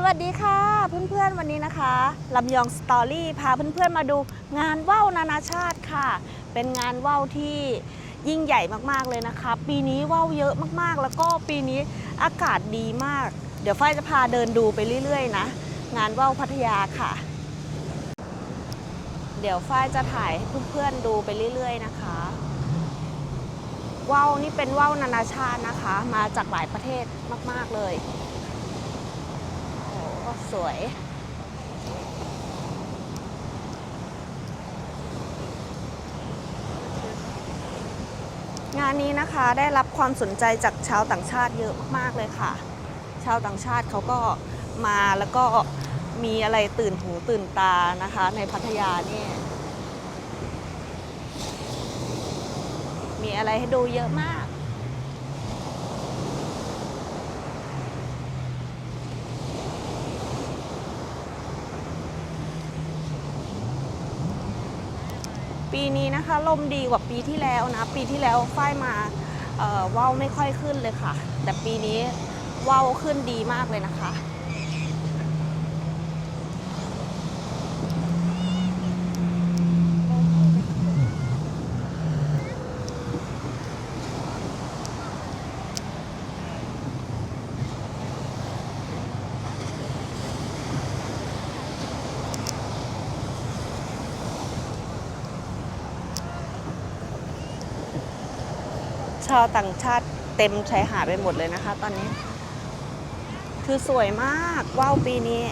สวัสดีค่ะเพื่อนๆวันนี้นะคะลำยองสตอรี่พาเพื่อนๆมาดูงานว่าวนานาชาติค่ะ เป็นงานว่าวที่ยิ่งใหญ่มากๆเลยนะคะ ปีนี้ว่าวเยอะมากๆ แล้วก็ปีนี้อากาศดีมาก เดี๋ยวฝ้ายจะพาเดินดูไปเรื่อยๆนะ งานว่าวพัทยาค่ะ เดี๋ยวฝ้ายจะถ่ายให้เพื่อนๆดูไปเรื่อย ๆ นะคะว่าวนี่เป็นว่าวนานาชาตินะคะ มาจากหลายประเทศมากๆเลย สวย งานนี้นะคะได้รับความสนใจจากชาวต่างชาติเยอะมากเลยค่ะ ชาวต่างชาติเขาก็มาแล้วก็มีอะไรตื่นหูตื่นตานะคะ ในพัทยานี่มีอะไรให้ดูเยอะมาก ปีนี้นะคะ ลมดีกว่าปีที่แล้วนะ ปีที่แล้วฝ้ายมาว่าวไม่ค่อยขึ้นเลยค่ะ แต่ปีนี้ว่าวขึ้นดีมากเลยนะคะ ชาวต่างชาติเต็มชายหาดไปหมดเลยนะคะ ตอนนี้ คือสวยมากว่าวปีนี้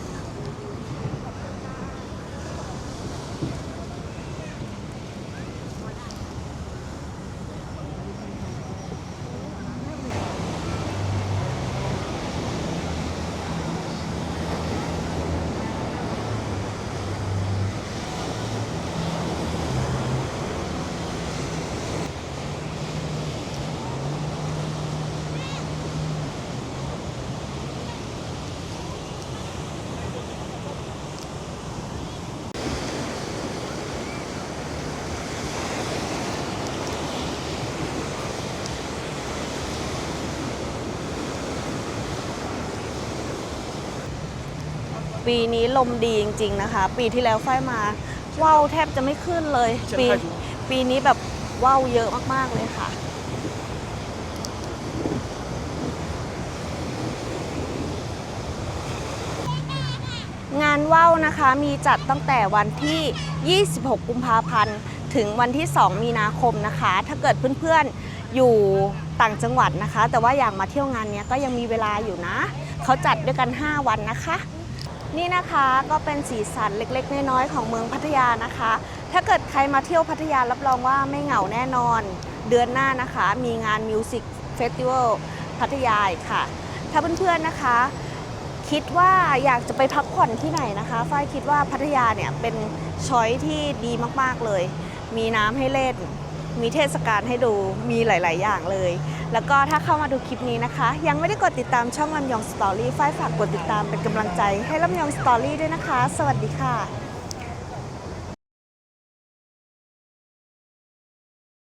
ปีนี้ลมดีจริง ๆนะคะ ปีที่แล้วฝ้ายมาว่าวแทบจะไม่ขึ้นเลย ปีปีนี้แบบว่าวเยอะมากๆเลยค่ะ งานว่าวนะคะมีจัดตั้งแต่วันที่ 26 กุมภาพันธ์ถึงวันที่ 2 มีนาคมนะคะ ถ้าเกิดเพื่อนๆอยู่ต่างจังหวัดนะคะ แต่ว่าอยากมาเที่ยวงานเนี้ยก็ยังมีเวลาอยู่นะ เขาจัดด้วยกัน 5 วันนะคะ นี่นะคะก็เป็นสีสันเล็กๆ น้อยๆของเมืองพัทยานะคะ ถ้าเกิดใครมาเที่ยวพัทยารับรองว่าไม่เหงาแน่นอน เดือนหน้านะคะ มีงานมิวสิกเฟสติวัลพัทยาค่ะ ถ้าเพื่อนๆนะคะ คิดว่าอยากจะไปพักผ่อนที่ไหนนะคะฝ้ายคิดว่าพัทยาเนี่ยเป็นช้อยที่ดีมากๆเลย มีน้ำให้เล่น มีเทศกาลให้ดูมีหลาย ๆ อย่างเลย แล้วก็ถ้าเข้ามาดูคลิปนี้นะคะ ยังไม่ได้กดติดตามช่องลำยองสตอรี่ฝ้ายฝากกดติดตามเป็นกำลังใจให้ลำยองสตอรี่ด้วยนะคะ สวัสดีค่ะ